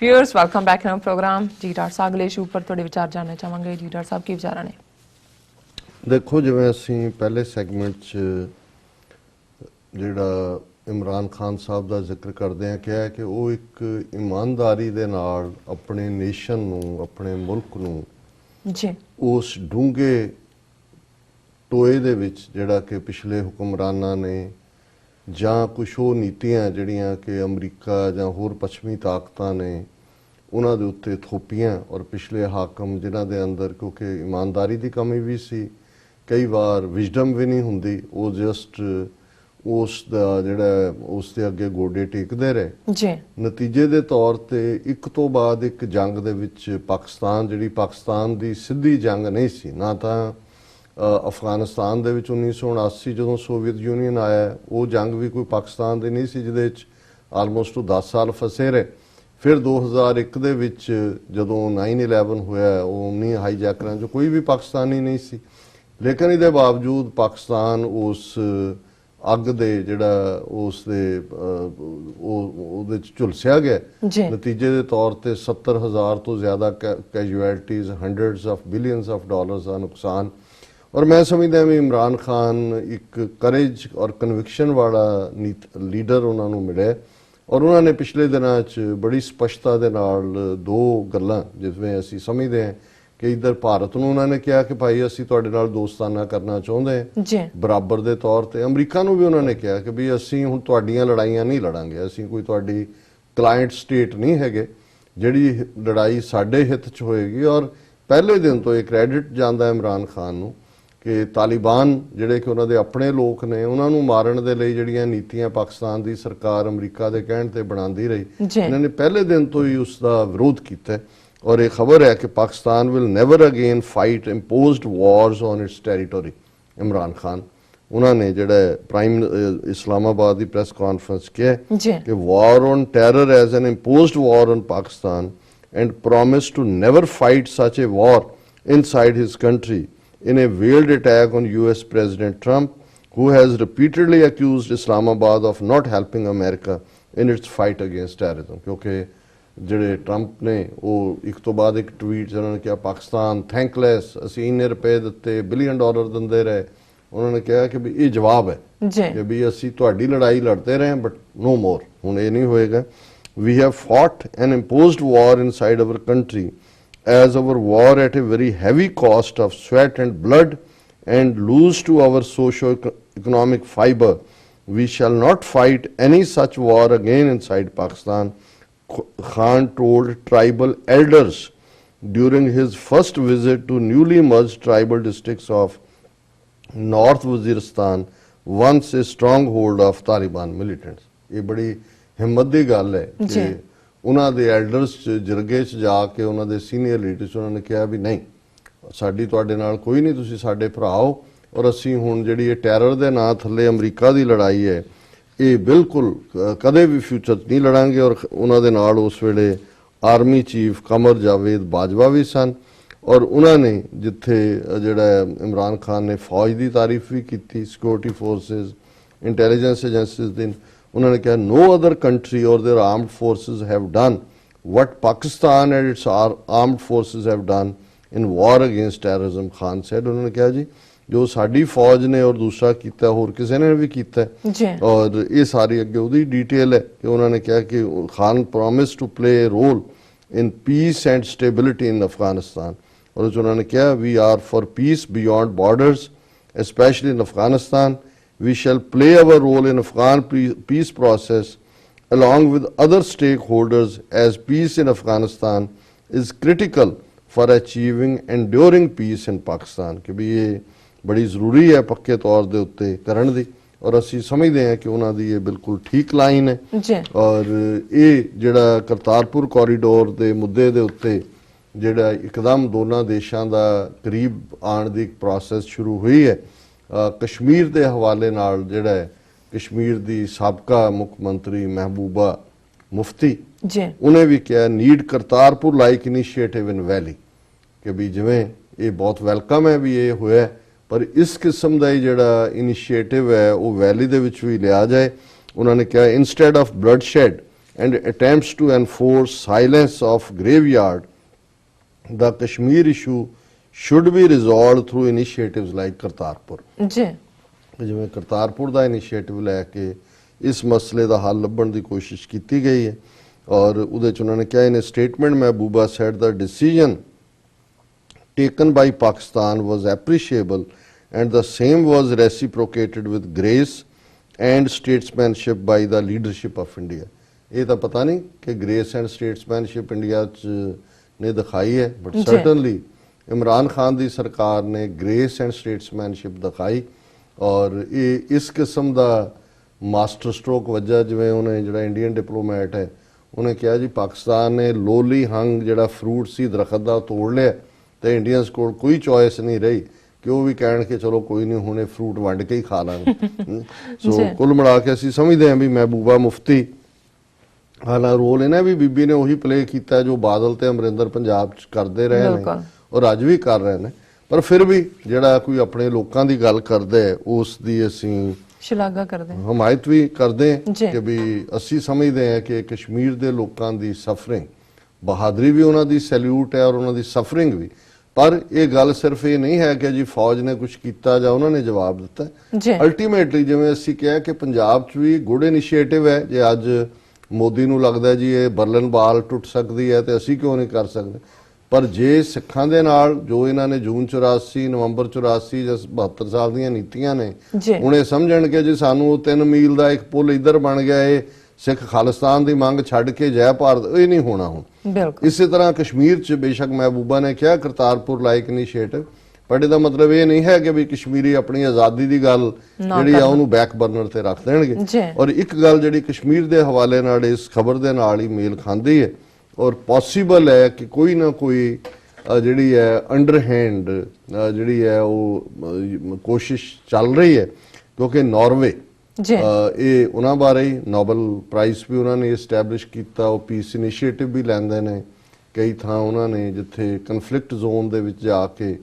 Viewers welcome back in program ਜੀ doctor ਸਾਹਿਬ ਅਗਲੇ ਇਸ਼ੂ ਉੱਪਰ ਤੁਹਾਡੇ ਵਿਚਾਰ ਜਾਣਨਾ ਚਾਹਾਂਗੇ। ਜੀ ਡਾਕਟਰ ਸਾਹਿਬ ਕੀ ਵਿਚਾਰਾਂ ਨੇ? ਦੇਖੋ ਜਿਵੇਂ ਅਸੀਂ ਪਹਿਲੇ ਸੈਗਮੈਂਟ 'ਚ ਜਿਹੜਾ ਇਮਰਾਨ ਖਾਨ ਸਾਹਿਬ ਦਾ ਜ਼ਿਕਰ ਕਰਦੇ ਆ ਕਿਹਾ ਕਿ ਉਹ ਇੱਕ ਇਮਾਨਦਾਰੀ ਦੇ ਨਾਲ ਆਪਣੇ ਨੇਸ਼ਨ ਨੂੰ ਆਪਣੇ ਮੁਲਕ ਨੂੰ ਜੀ। ਉਸ ਡੂੰਘੇ ਟੋਏ ਦੇ ਵਿੱਚ ਜਿਹੜਾ ਕਿ ਪਿਛਲੇ ਹੁਕਮਰਾਨਾਂ ਨੇ ਜਾਂ ਕੁਝ ਉਹ ਨੀਤੀਆਂ ਜਿਹੜੀਆਂ ਕਿ ਅਮਰੀਕਾ ਜਾਂ ਹੋਰ ਪੱਛਮੀ ਤਾਕਤਾਂ ਨੇ ਉਹਨਾਂ ਦੇ ਉੱਤੇ ਥੋਪੀਆਂ ਔਰ ਪਿਛਲੇ ਹਾਕਮ ਜਿਨ੍ਹਾਂ ਦੇ ਅੰਦਰ ਕਿਉਂਕਿ ਇਮਾਨਦਾਰੀ ਦੀ ਕਮੀ ਵੀ ਸੀ ਕਈ ਵਾਰ ਵਿਜ਼ਡਮ ਵੀ ਨਹੀਂ ਹੁੰਦੀ ਉਹ ਜਸਟ ਉਸ ਦਾ ਜਿਹੜਾ ਉਸ ਦੇ ਅੱਗੇ ਗੋਡੇ ਟੇਕਦੇ ਰਹੇ। ਜੀ। ਨਤੀਜੇ ਦੇ ਤੌਰ ਤੇ ਇੱਕ ਤੋਂ ਬਾਅਦ ਇੱਕ ਜੰਗ ਦੇ ਵਿੱਚ ਪਾਕਿਸਤਾਨ ਜਿਹੜੀ ਪਾਕਿਸਤਾਨ ਦੀ ਸਿੱਧੀ ਜੰਗ ਨਹੀਂ ਸੀ ਨਾ ਤਾਂ ਅਫਗਾਨਿਸਤਾਨ ਦੇ ਵਿੱਚ 1979 ਜਦੋਂ ਸੋਵੀਅਤ ਯੂਨੀਅਨ ਆਇਆ ਉਹ ਜੰਗ ਵੀ ਕੋਈ ਪਾਕਿਸਤਾਨ ਦੀ ਨਹੀਂ ਸੀ ਜਿਹਦੇ ਵਿੱਚ ਆਲਮੋਸਟ ਉਹ 10 ਸਾਲ ਫਸੇ ਰਹੇ। ਫਿਰ 2001 ਦੇ ਵਿੱਚ ਜਦੋਂ 9/11 ਹੋਇਆ ਉਹ ਉਨੀ ਹਾਈਜੈਕਰਾਂ ਚੋਂ ਕੋਈ ਵੀ ਪਾਕਿਸਤਾਨੀ ਨਹੀਂ ਸੀ। ਲੇਕਿਨ ਇਹਦੇ ਬਾਵਜੂਦ ਪਾਕਿਸਤਾਨ ਉਸ ਅੱਗ ਦੇ ਜਿਹੜਾ ਉਸ ਦੇ ਉਹ ਉਹਦੇ ਚ ਝੁਲਸਿਆ ਗਿਆ। ਜੀ। ਨਤੀਜੇ ਦੇ ਤੌਰ ਤੇ 70000 ਤੋਂ ਜ਼ਿਆਦਾ casualties hundreds of billions of dollars ਦਾ ਨੁਕਸਾਨ ਔਰ ਮੈਂ ਸਮਝਦਾ ਵੀ ਇਮਰਾਨ ਖਾਨ ਇੱਕ ਕਰੇਜ ਔਰ ਕਨਵਿਕਸ਼ਨ ਵਾਲਾ ਲੀਡਰ ਉਹਨਾਂ ਨੂੰ ਮਿਲਿਆ ਔਰ ਉਹਨਾਂ ਨੇ ਪਿਛਲੇ ਦਿਨਾਂ 'ਚ ਬੜੀ ਸਪਸ਼ਟਤਾ ਦੇ ਨਾਲ ਦੋ ਗੱਲਾਂ ਜਿਵੇਂ ਅਸੀਂ ਸਮਝਦੇ ਹਾਂ ਕਿ ਇਧਰ ਭਾਰਤ ਨੂੰ ਉਹਨਾਂ ਨੇ ਕਿਹਾ ਕਿ ਭਾਈ ਅਸੀਂ ਤੁਹਾਡੇ ਨਾਲ ਦੋਸਤਾਨਾ ਕਰਨਾ ਚਾਹੁੰਦੇ ਹਾਂ। ਜੀ। ਬਰਾਬਰ ਦੇ ਤੌਰ ਤੇ ਅਮਰੀਕਾ ਨੂੰ ਵੀ ਉਹਨਾਂ ਨੇ ਕਿਹਾ ਕਿ ਵੀ ਅਸੀਂ ਹੁਣ ਤੁਹਾਡੀਆਂ ਲੜਾਈਆਂ ਨਹੀਂ ਲੜਾਂਗੇ ਅਸੀਂ ਕੋਈ ਤੁਹਾਡੀ ਕਲਾਇੰਟ ਸਟੇਟ ਨਹੀਂ ਹੈਗੇ ਜਿਹੜੀ ਲੜਾਈ ਸਾਡੇ ਹਿੱਤ 'ਚ ਹੋਏਗੀ। ਔਰ ਪਹਿਲੇ ਦਿਨ ਤੋਂ ਇਹ ਕ੍ਰੈਡਿਟ ਜਾਂਦਾ ਹੈ ਇਮਰਾਨ ਖਾਨ ਨੂੰ। ਕਿ ਤਾਲਿਬਾਨ ਜਿਹੜੇ ਕਿ ਉਹਨਾਂ ਦੇ ਆਪਣੇ ਲੋਕ ਨੇ ਉਹਨਾਂ ਨੂੰ ਮਾਰਨ ਦੇ ਲਈ ਜਿਹੜੀਆਂ ਨੀਤੀਆਂ ਪਾਕਿਸਤਾਨ ਦੀ ਸਰਕਾਰ ਅਮਰੀਕਾ ਦੇ ਕਹਿਣ ਤੇ ਬਣਾਉਂਦੀ ਰਹੀ। ਇਹਨਾਂ ਨੇ ਪਹਿਲੇ ਦਿਨ ਤੋਂ ਹੀ ਉਸ ਦਾ ਵਿਰੋਧ ਕੀਤਾ ਔਰ ਇਹ ਖਬਰ ਹੈ ਕਿ Pakistan will never again fight imposed wars on its territory Imran Khan. ਉਹਨਾਂ ਨੇ ਜਿਹੜਾ ਪ੍ਰਾਈਮ ਇਸਲਾਮਾਬਾਦ ਦੀ ਪ੍ਰੈਸ ਕਾਨਫਰੰਸ ਕਿਹਾ ਕਿ war on terror as an imposed war on Pakistan and promised to never fight such a war inside his country in a veiled attack on US President Trump, who has repeatedly accused Islamabad of not helping America in its fight against terrorism. ਕਿਉਂਕਿ ਜਿਹੜੇ Trump ਨੇ ਉਹ ਇੱਕ ਤੋਂ ਬਾਅਦ ਇੱਕ tweet ਉਹਨਾਂ ਨੇ ਕਿਹਾ ਪਾਕਿਸਤਾਨ ਥੈਂਕਲੈਸ ਅਸੀਂ ਇੰਨੇ ਰੁਪਏ ਦਿੱਤੇ ਬਿਲੀਅਨ ਡਾਲਰ ਦਿੰਦੇ ਰਹੇ ਉਹਨਾਂ ਨੇ ਕਿਹਾ ਕਿ ਵੀ ਇਹ ਜਵਾਬ ਹੈ ਕਿ ਵੀ ਅਸੀਂ ਤੁਹਾਡੀ ਲੜਾਈ ਲੜਦੇ ਰਹੇ ਬਟ ਨੋ ਮੋਰ ਹੁਣ ਇਹ ਨਹੀਂ ਹੋਏਗਾ we have fought an imposed war inside our country as our war at a very heavy cost of sweat and blood and lose to our socio-economic fiber. We shall not fight any such war again inside Pakistan, Khan told tribal elders during his first visit to newly merged tribal districts of North Waziristan, once a stronghold of Taliban militants. ये बड़ी हिम्मत दी गल ਉਹਨਾਂ ਦੇ elders ਚ ਜਰਗੇ ਚ ਜਾ ਕੇ ਉਹਨਾਂ ਦੇ ਸੀਨੀਅਰ ਲੀਡਰਸ ਉਹਨਾਂ ਨੇ ਕਿਹਾ ਵੀ ਨਹੀਂ, ਸਾਡੀ ਤੁਹਾਡੇ ਨਾਲ ਕੋਈ ਨਹੀਂ, ਤੁਸੀਂ ਸਾਡੇ ਭਰਾ ਹੋ ਔਰ ਅਸੀਂ ਹੁਣ ਜਿਹੜੀ ਇਹ ਟੈਰਰ ਦੇ ਨਾਂ ਥੱਲੇ ਅਮਰੀਕਾ ਦੀ ਲੜਾਈ ਹੈ, ਇਹ ਬਿਲਕੁਲ ਕਦੇ ਵੀ ਫਿਊਚਰ 'ਚ ਨਹੀਂ ਲੜਾਂਗੇ ਔਰ ਉਹਨਾਂ ਦੇ ਨਾਲ ਉਸ ਵੇਲੇ ਆਰਮੀ ਚੀਫ ਕਮਰ ਜਾਵੇਦ ਬਾਜਵਾ ਵੀ ਸਨ ਔਰ ਉਹਨਾਂ ਨੇ ਜਿੱਥੇ ਜਿਹੜਾ ਇਮਰਾਨ ਖਾਨ ਨੇ ਫੌਜ ਦੀ ਤਾਰੀਫ ਵੀ ਕੀਤੀ ਸਿਕਿਉਰਿਟੀ ਫੋਰਸਸ ਇੰਟੈਲੀਜੈਂਸ ਏਜੰਸੀਜ਼ ਦੀ उन्होंने कहा नो अदर कंट्री और their armed forces have done what Pakistan and its armed forces have done in war against terrorism Khan said उन्होंने कहा जी ਜੋ ਸਾਡੀ ਫੌਜ ਨੇ ਔਰ ਦੂਸਰਾ ਕੀਤਾ ਹੋਰ ਕਿਸੇ ਨੇ ਵੀ ਕੀਤਾ ਔਰ ਇਹ ਸਾਰੀ ਅੱਗੇ ਉਹਦੀ ਡਿਟੇਲ ਹੈ ਕਿ ਉਹਨਾਂ ਨੇ ਕਿਹਾ ਕਿ Khan promise to play role in peace and stability in Afghanistan ਔਰ ਉਹਨਾਂ ਨੇ ਕਿਹਾ we are for peace beyond borders especially in Afghanistan we shall play our role in Afghan pe- peace process along with other stakeholders as peace in Afghanistan is critical for achieving enduring peace in Pakistan ਕਿ ਵੀ ਇਹ ਬੜੀ ਜ਼ਰੂਰੀ ਹੈ ਪੱਕੇ ਤੌਰ ਦੇ ਉੱਤੇ ਕਰਨ ਦੀ ਔਰ ਅਸੀਂ ਸਮਝਦੇ ਹਾਂ ਕਿ ਉਹਨਾਂ ਦੀ ਇਹ ਬਿਲਕੁਲ ਠੀਕ ਲਾਈਨ ਹੈ ਜੀ ਔਰ ਇਹ ਜਿਹੜਾ ਕਰਤਾਰਪੁਰ ਕੋਰੀਡੋਰ ਦੇ ਮੁੱਦੇ ਦੇ ਉੱਤੇ ਜਿਹੜਾ ਇੱਕਦਮ ਦੋਨਾਂ ਦੇਸ਼ਾਂ ਦਾ ਕਰੀਬ ਆਉਣ ਦੀ ਪ੍ਰੋਸੈਸ ਸ਼ੁਰੂ ਹੋਈ ਹੈ ਕਸ਼ਮੀਰ ਦੇ ਹਵਾਲੇ ਨਾਲ ਜਿਹੜਾ ਕਸ਼ਮੀਰ ਦੀ ਸਾਬਕਾ ਮੁੱਖ ਮੰਤਰੀ ਮਹਿਬੂਬਾ ਮੁਫਤੀ ਜੀ। ਉਹਨੇ ਵੀ ਕਿਹਾ need Kartarpur like initiative in valley ਕਿ ਵੀ ਜਿਵੇਂ ਇਹ ਬਹੁਤ ਵੈਲਕਮ ਹੈ ਵੀ ਇਹ ਹੋਇਆ ਪਰ ਇਸ ਕਿਸਮ ਦਾ ਹੀ ਜਿਹੜਾ ਇਨੀਸ਼ੀਏਟਿਵ ਹੈ ਉਹ ਵੈਲੀ ਦੇ ਵਿੱਚ ਵੀ ਲਿਆ ਜਾਏ। ਉਹਨਾਂ ਨੇ ਕਿਹਾ instead of bloodshed and attempts to enforce silence of graveyard, the Kashmir issue should be resolved through initiatives like Kartarpur. ਜੀ ਜਿਵੇਂ ਕਰਤਾਰਪੁਰ ਦਾ ਇਨੀਸ਼ੀਏਟਿਵ ਲੈ ਕੇ ਇਸ ਮਸਲੇ ਦਾ ਹੱਲ ਲੱਭਣ ਦੀ ਕੋਸ਼ਿਸ਼ ਕੀਤੀ ਗਈ ਹੈ ਔਰ ਉਹਦੇ ਚ ਉਹਨਾਂ ਨੇ ਕਿਹਾ in statement Mehbooba said the decision taken by Pakistan was appreciable and the same was reciprocated with grace and statesmanship by the leadership of India. ਇਹ ਤਾਂ ਪਤਾ ਨਹੀਂ ਕਿ ਗ੍ਰੇਸ ਐਂਡ ਸਟੇਟਸਮੈਨਸ਼ਿਪ ਇੰਡੀਆ ਚ ਨੇ ਦਿਖਾਈ ਹੈ ਬਟ। ਸਰਟਨਲੀ ਇਮਰਾਨ ਖਾਨ ਦੀ ਸਰਕਾਰ ਨੇ ਗ੍ਰੇਸ ਐਂਡ ਸਟੇਟਸਮੈਨਸ਼ਿਪ ਦਿਖਾਈ ਔਰ ਇਹ ਇਸ ਕਿਸਮ ਦਾ ਮਾਸਟਰ ਸਟ੍ਰੋਕ ਵੱਜਾ ਜਿਵੇਂ ਉਹਨੇ ਜਿਹੜਾ ਇੰਡੀਅਨ ਡਿਪਲੋਮੈਟ ਹੈ ਉਹਨੇ ਕਿਹਾ ਜੀ ਪਾਕਿਸਤਾਨ ਨੇ ਲੋਲੀ ਹੰਗ ਜਿਹੜਾ ਫਰੂਟ ਸੀ ਦਰਖਤ ਦਾ ਤੋੜ ਲਿਆ ਤੇ ਇੰਡੀਅਨਸ ਕੋਲ ਕੋਈ ਚੋਇਸ ਨਹੀਂ ਰਹੀ ਕਿ ਉਹ ਵੀ ਕਹਿਣ ਕਿ ਚਲੋ ਕੋਈ ਨਹੀਂ ਹੁਣੇ ਫਰੂਟ ਵੰਡ ਕੇ ਹੀ ਖਾ ਲਾਂਗੇ ਸੋ। ਕੁੱਲ ਮਿਲਾ ਕੇ ਅਸੀਂ ਸਮਝਦੇ ਹਾਂ ਵੀ ਮਹਿਬੂਬਾ ਮੁਫਤੀ ਹਾਲਾ ਰੋਲ ਇਹਨਾਂ ਵੀ ਬੀਬੀ ਨੇ ਉਹੀ ਪਲੇ ਕੀਤਾ ਜੋ ਬਾਦਲ ਤੇ ਅਮਰਿੰਦਰ ਪੰਜਾਬ ਚ ਕਰਦੇ ਰਹੇ ਨੇ ਬਿਲਕੁਲ। ਔਰ ਅੱਜ ਵੀ ਕਰ ਰਹੇ ਨੇ। ਪਰ ਫਿਰ ਵੀ ਜਿਹੜਾ ਕੋਈ ਆਪਣੇ ਲੋਕਾਂ ਦੀ ਗੱਲ ਕਰਦਾ ਹੈ ਉਸ ਦੀ ਅਸੀਂ ਸ਼ਲਾਘਾ ਕਰਦੇ ਹਾਂ। ਹਮਾਇਤ ਵੀ ਕਰਦੇ। ਹਾਂ ਕਿ ਵੀ ਅਸੀਂ ਸਮਝਦੇ ਹਾਂ ਕਿ ਕਸ਼ਮੀਰ ਦੇ ਲੋਕਾਂ ਦੀ ਸਫਰਿੰਗ ਬਹਾਦਰੀ ਵੀ ਉਹਨਾਂ ਦੀ ਸੈਲੂਟ ਹੈ ਔਰ ਉਹਨਾਂ ਦੀ ਸਫਰਿੰਗ ਵੀ। ਪਰ ਇਹ ਗੱਲ ਸਿਰਫ ਇਹ ਨਹੀਂ ਹੈ ਕਿ ਜੀ ਫੌਜ ਨੇ ਕੁਝ ਕੀਤਾ ਜਾਂ ਉਹਨਾਂ ਨੇ ਜਵਾਬ ਦਿੱਤਾ। ਅਲਟੀਮੇਟਲੀ ਜਿਵੇਂ ਅਸੀਂ ਕਿਹਾ ਕਿ ਪੰਜਾਬ 'ਚ ਵੀ ਗੁੱਡ ਇਨੀਸ਼ੀਏਟਿਵ ਹੈ। ਜੇ ਅੱਜ ਮੋਦੀ ਨੂੰ ਲੱਗਦਾ ਜੀ ਇਹ ਬਰਲਨ ਬਾਲ ਟੁੱਟ ਸਕਦੀ ਹੈ ਤੇ ਅਸੀਂ ਕਿਉਂ ਨਹੀਂ ਕਰ ਸਕਦੇ? ਪਰ ਜੇ ਸਿੱਖਾਂ ਦੇ ਨਾਲ ਜੋ ਇਹਨਾਂ ਨੇ ਜੂਨ 84 ਨਵੰਬਰ 84 ਜਾਂ 72 ਸਾਲ ਦੀਆਂ ਨੀਤੀਆਂ ਨੇ ਇਹ ਸਮਝਣ ਕਿ ਜੀ ਸਾਨੂੰ ਉਹ 3 ਮੀਲ ਦਾ ਇੱਕ ਪੁਲ ਇੱਧਰ ਬਣ ਗਿਆ ਇਹ ਸਿੱਖ ਖਾਲਿਸਤਾਨ ਦੀ ਮੰਗ ਛੱਡ ਕੇ ਜੈ ਭਾਰਤ ਇਹ ਨਹੀਂ ਹੋਣਾ ਹੁਣ। ਬਿਲਕੁਲ। ਇਸੇ ਤਰ੍ਹਾਂ ਕਸ਼ਮੀਰ 'ਚ ਬੇਸ਼ੱਕ ਮਹਿਬੂਬਾ ਨੇ ਕਿਹਾ ਕਰਤਾਰਪੁਰ ਲਾਈਕ ਇਨੀਸ਼ੀਏਟਿਵ ਪਰ ਇਹਦਾ ਮਤਲਬ ਇਹ ਨਹੀਂ ਹੈ ਕਿ ਵੀ ਕਸ਼ਮੀਰੀ ਆਪਣੀ ਆਜ਼ਾਦੀ ਦੀ ਗੱਲ ਜਿਹੜੀ ਆ। ਉਹਨੂੰ ਬੈਕ ਬਰਨਰ ਤੇ ਰੱਖ। ਦੇਣਗੇ। ਔਰ ਇੱਕ ਗੱਲ ਜਿਹੜੀ ਕਸ਼ਮੀਰ ਦੇ ਹਵਾਲੇ ਨਾਲ ਇਸ ਖਬਰ ਦੇ ਨਾਲ ਹੀ ਮੇਲ ਖਾਂਦੀ ਹੈ ਔਰ ਪੋਸੀਬਲ ਹੈ ਕਿ ਕੋਈ ਨਾ ਕੋਈ ਜਿਹੜੀ ਹੈ ਅੰਡਰਹੈਂਡ ਜਿਹੜੀ ਹੈ ਉਹ ਕੋਸ਼ਿਸ਼ ਚੱਲ ਰਹੀ ਹੈ ਕਿਉਂਕਿ ਨਾਰਵੇ ਜੀ। ਇਹ ਉਹਨਾਂ ਬਾਰੇ ਨੋਬਲ ਪ੍ਰਾਈਜ਼ ਵੀ ਉਹਨਾਂ ਨੇ ਐਸਟੈਬਲਿਸ਼ ਕੀਤਾ ਉਹ ਪੀਸ ਇਨੀਸ਼ੀਏਟਿਵ ਵੀ ਲੈਂਦੇ ਨੇ ਕਈ ਥਾਂ ਉਹਨਾਂ ਨੇ ਜਿੱਥੇ ਕਨਫਲਿਕਟ ਜ਼ੋਨ ਦੇ ਵਿੱਚ ਜਾ ਕੇ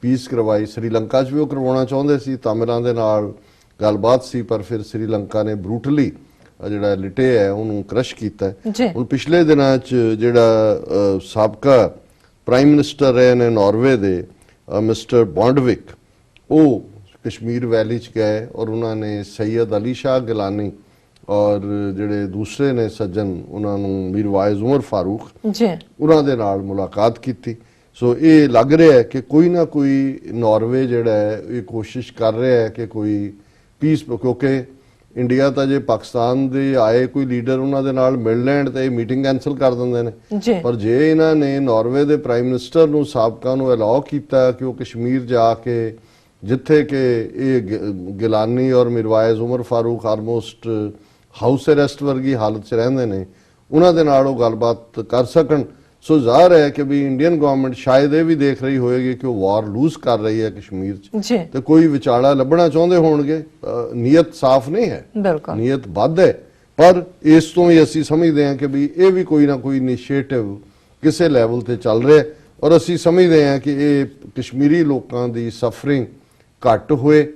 ਪੀਸ ਕਰਵਾਈ ਸ੍ਰੀਲੰਕਾ 'ਚ ਵੀ ਉਹ ਕਰਵਾਉਣਾ ਚਾਹੁੰਦੇ ਸੀ ਤਾਮਿਲਾਂ ਦੇ ਨਾਲ ਗੱਲਬਾਤ ਸੀ ਪਰ ਫਿਰ ਸ੍ਰੀਲੰਕਾ ਨੇ ਬਰੂਟਲੀ ਜਿਹੜਾ ਲਿਟੇ ਹੈ ਉਹਨੂੰ ਕ੍ਰਸ਼ ਕੀਤਾ ਹੁਣ ਪਿਛਲੇ ਦਿਨਾਂ 'ਚ ਜਿਹੜਾ ਸਾਬਕਾ ਪ੍ਰਾਈਮ ਮਿਨਿਸਟਰ ਰਹੇ ਨੇ ਨਾਰਵੇ ਦੇ ਮਿਸਟਰ ਬੌਂਡਵਿਕ ਉਹ ਕਸ਼ਮੀਰ ਵੈਲੀ 'ਚ ਗਏ ਔਰ ਉਹਨਾਂ ਨੇ ਸੈਯਦ ਅਲੀ ਸ਼ਾਹ ਗਿਲਾਨੀ ਔਰ ਜਿਹੜੇ ਦੂਸਰੇ ਨੇ ਸੱਜਣ ਉਹਨਾਂ ਨੂੰ ਮੀਰ ਵਾਇਜ਼ ਉਮਰ ਫਾਰੂਕ ਜੀ। ਉਹਨਾਂ ਦੇ ਨਾਲ ਮੁਲਾਕਾਤ ਕੀਤੀ। ਸੋ ਇਹ ਲੱਗ ਰਿਹਾ ਹੈ ਕਿ ਕੋਈ ਨਾ ਕੋਈ ਨਾਰਵੇ ਜਿਹੜਾ ਹੈ ਇਹ ਕੋਸ਼ਿਸ਼ ਕਰ ਰਿਹਾ ਹੈ ਕਿ ਕੋਈ ਪੀਸ ਕਿਉਂਕਿ ਇੰਡੀਆ ਤਾਂ ਜੇ ਪਾਕਿਸਤਾਨ ਦੇ ਆਏ ਕੋਈ ਲੀਡਰ ਉਹਨਾਂ ਦੇ ਨਾਲ ਮਿਲ ਲੈਣ ਤੇ ਇਹ ਮੀਟਿੰਗ ਕੈਨਸਲ ਕਰ ਦਿੰਦੇ ਨੇ। ਪਰ ਜੇ ਇਹਨਾਂ ਨੇ ਨਾਰਵੇ ਦੇ ਪ੍ਰਾਈਮ ਮਿਨਿਸਟਰ ਨੂੰ ਸਾਬਕਾ ਨੂੰ ਅਲਾਉ ਕੀਤਾ ਕਿ ਉਹ ਕਸ਼ਮੀਰ ਜਾ ਕੇ ਜਿੱਥੇ ਕਿ ਇਹ ਗਿਲਾਨੀ ਔਰ ਮਿਰਵਾਇਜ਼ ਉਮਰ ਫਾਰੂਕ ਆਲਮੋਸਟ ਹਾਊਸ ਅਰੈਸਟ ਵਰਗੀ ਹਾਲਤ 'ਚ ਰਹਿੰਦੇ ਨੇ ਉਹਨਾਂ ਦੇ ਨਾਲ ਉਹ ਗੱਲਬਾਤ ਕਰ ਸਕਣ। ਸੋ ਜ਼ਾਹਰ ਹੈ ਕਿ ਵੀ ਇੰਡੀਅਨ ਗਵਰਨਮੈਂਟ ਸ਼ਾਇਦ ਇਹ ਵੀ ਦੇਖ ਰਹੀ ਹੋਏਗੀ ਕਿ ਉਹ ਵਾਰ ਲੂਜ਼ ਕਰ ਰਹੀ ਹੈ ਕਸ਼ਮੀਰ 'ਚ। ਤੇ ਕੋਈ ਵਿਚਾਲਾ ਲੱਭਣਾ ਚਾਹੁੰਦੇ ਹੋਣਗੇ। ਨੀਅਤ ਸਾਫ਼ ਨਹੀਂ ਹੈ। ਬਿਲਕੁਲ। ਨੀਅਤ ਵੱਧ ਹੈ। ਪਰ ਇਸ ਤੋਂ ਵੀ ਅਸੀਂ ਸਮਝਦੇ ਹਾਂ ਕਿ ਵੀ ਇਹ ਵੀ ਕੋਈ ਨਾ ਕੋਈ ਇਨੀਸ਼ੀਏਟਿਵ ਕਿਸੇ ਲੈਵਲ ਤੇ ਚੱਲ ਰਿਹਾ ਹੈ। ਔਰ ਅਸੀਂ ਸਮਝਦੇ ਹਾਂ ਕਿ ਇਹ ਕਸ਼ਮੀਰੀ ਲੋਕਾਂ ਦੀ ਸਫਰਿੰਗ ਘੱਟ ਹੋਏ।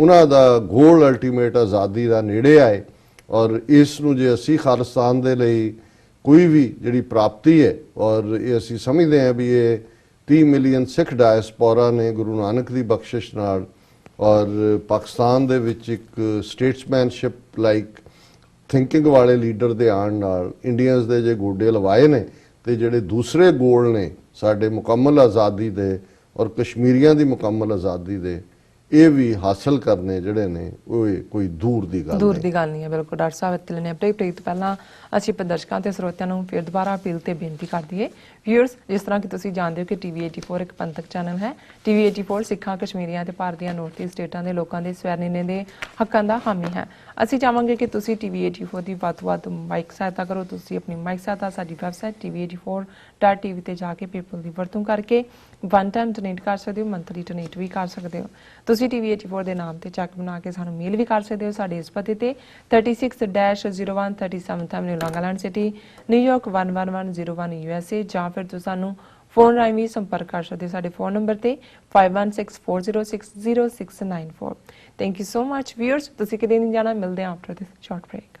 ਉਹਨਾਂ ਦਾ ਗੋਲ ਅਲਟੀਮੇਟ ਆਜ਼ਾਦੀ ਦਾ ਨੇੜੇ ਆਏ। ਔਰ ਇਸ ਨੂੰ ਜੇ ਅਸੀਂ ਖਾਲਿਸਤਾਨ ਦੇ ਲਈ ਕੋਈ ਵੀ ਜਿਹੜੀ ਪ੍ਰਾਪਤੀ ਹੈ, ਔਰ ਇਹ ਅਸੀਂ ਸਮਝਦੇ ਹਾਂ ਵੀ ਇਹ 30 ਮਿਲੀਅਨ ਸਿੱਖ ਡਾਇਸਪੋਰਾ ਨੇ ਗੁਰੂ ਨਾਨਕ ਦੀ ਬਖਸ਼ਿਸ਼ ਨਾਲ, ਔਰ ਪਾਕਿਸਤਾਨ ਦੇ ਵਿੱਚ ਇੱਕ ਸਟੇਟਸਮੈਨਸ਼ਿਪ ਲਾਈਕ ਥਿੰਕਿੰਗ ਵਾਲੇ ਲੀਡਰ ਦੇ ਆਉਣ ਨਾਲ ਇੰਡੀਅਨਸ ਦੇ ਜੇ ਗੋਡੇ ਲਵਾਏ ਨੇ, ਤੇ ਜਿਹੜੇ ਦੂਸਰੇ ਗੋਲ ਨੇ ਸਾਡੇ ਮੁਕੰਮਲ ਆਜ਼ਾਦੀ ਦੇ, ਔਰ ਕਸ਼ਮੀਰੀਆਂ ਦੀ ਮੁਕੰਮਲ ਆਜ਼ਾਦੀ ਦੇ ਇਹ ਵੀ ਹਾਸਲ ਕਰਨੇ ਜਿਹੜੇ ਨੇ ਉਹ ਕੋਈ ਦੂਰ ਦੀ ਗੱਲ ਦੂਰ ਨਹੀਂ। ਦੀ ਗੱਲ ਨਹੀਂ ਹੈ ਬਿਲਕੁਲ। ਡਾਕਟਰ ਸਾਹਿਬ ਇੱਥੇ ਨੇ ਬ੍ਰੇਕ ਤੋਂ ਪਹਿਲਾਂ ਅਸੀਂ ਪ੍ਰਦਰਸ਼ਕਾਂ ਤੇ ਸਰੋਤਿਆਂ ਨੂੰ ਫਿਰ ਦੁਬਾਰਾ ਅਪੀਲ ਤੇ ਬੇਨਤੀ ਕਰ ਦਈਏ। ਵਿਊਅਰਸ ਜਿਸ ਤਰ੍ਹਾਂ ਕਿ ਤੁਸੀਂ ਜਾਣਦੇ ਹੋ ਕਿ ਟੀਵੀ 84 ਇੱਕ ਪੰਥਕ ਚੈਨਲ ਹੈ। ਟੀਵੀ 84 ਸਿੱਖਾਂ ਕਸ਼ਮੀਰੀਆਂ ਤੇ ਭਾਰਤ ਦੀਆਂ ਨੌਰਥ ਈਸਟ ਸਟੇਟਾਂ ਦੇ ਲੋਕਾਂ ਦੇ ਸਵੈਰਨੀਨੇ ਦੇ ਹੱਕਾਂ ਦਾ ਹਾਮੀ ਹੈ। ਅਸੀਂ ਚਾਹਾਂਗੇ ਕਿ ਤੁਸੀਂ ਟੀਵੀ 84 ਦੀ ਵੱਧ ਤੋਂ ਵੱਧ ਮਾਈਕ ਸਹਾਇਤਾ ਕਰੋ। ਤੁਸੀਂ ਆਪਣੀ ਮਾਈਕ ਸਹਾਇਤਾ ਸਾਡੀ ਵੈਬਸਾਈਟ tv84.tv ਤੇ ਜਾ ਕੇ ਪੀਪਲ ਦੀ ਵਰਤੋਂ ਕਰਕੇ ਵਨ ਟਾਈਮ ਡੋਨੇਟ ਕਰ ਸਕਦੇ ਹੋ ਮੰਥਲੀ ਡੋਨੇਟ ਵੀ ਕਰ ਸਕਦੇ ਹੋ। ਤੁਸੀਂ ਟੀਵੀ 84 ਦੇ ਨਾਮ ਤੇ ਚੈੱਕ ਬਣਾ ਕੇ ਸਾਨੂੰ ਮੇਲ ਵੀ ਕਰ ਸਕਦੇ ਹੋ ਸਾਡੇ ਇਸ ਪਤੇ ਤੇ। 36-0137 Avenue Long Island City New York 11101 USA ਜਾਂ ਫਿਰ ਤੁਸੀਂ ਸਾਨੂੰ ਫੋਨ ਰਾਹੀਂ ਵੀ ਸੰਪਰਕ ਕਰ ਸਕਦੇ ਹੋ ਸਾਡੇ ਫੋਨ ਨੰਬਰ ਤੇ 5164060694 thank you so much viewers ਤੁਸੀਂ ਕਿਤੇ ਨਹੀਂ ਜਾਣਾ, ਮਿਲਦੇ ਹਾਂ ਆਫਟਰ ਦਿਸ ਸ਼ਾਰਟ ਬ੍ਰੇਕ